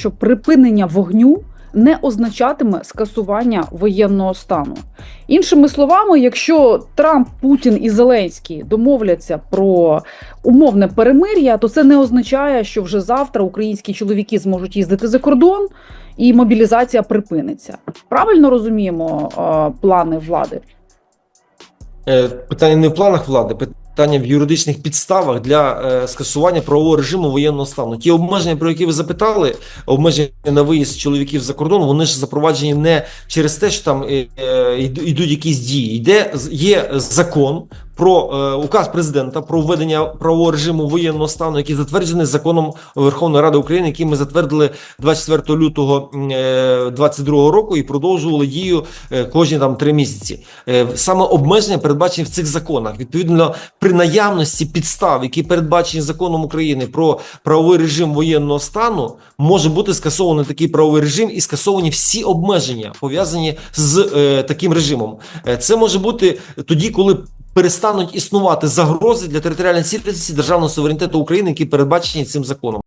що припинення вогню не означатиме скасування воєнного стану. Іншими словами, якщо Трамп, Путін і Зеленський домовляться про умовне перемир'я, то це не означає, що вже завтра українські чоловіки зможуть їздити за кордон і мобілізація припиниться. Правильно розуміємо е, плани влади? Е, Питання не в планах влади, питання в юридичних підставах для е, скасування правового режиму воєнного стану. Ті обмеження, про які ви запитали, обмеження на виїзд чоловіків за кордон, вони ж запроваджені не через те, що там е, е, йдуть якісь дії. Йде є закон про е, указ президента про введення правового режиму воєнного стану, який затверджений законом Верховної Ради України, який ми затвердили 24 лютого м, е, 22 року і продовжували дію е, кожні там три місяці. Е, Саме обмеження передбачені в цих законах. Відповідно, при наявності підстав, які передбачені законом України про правовий режим воєнного стану, може бути скасований такий правовий режим і скасовані всі обмеження пов'язані з е, таким режимом. Е, Це може бути тоді, коли. Перестануть існувати загрози для територіальної цілісності державного суверенітету України, які передбачені цим законом.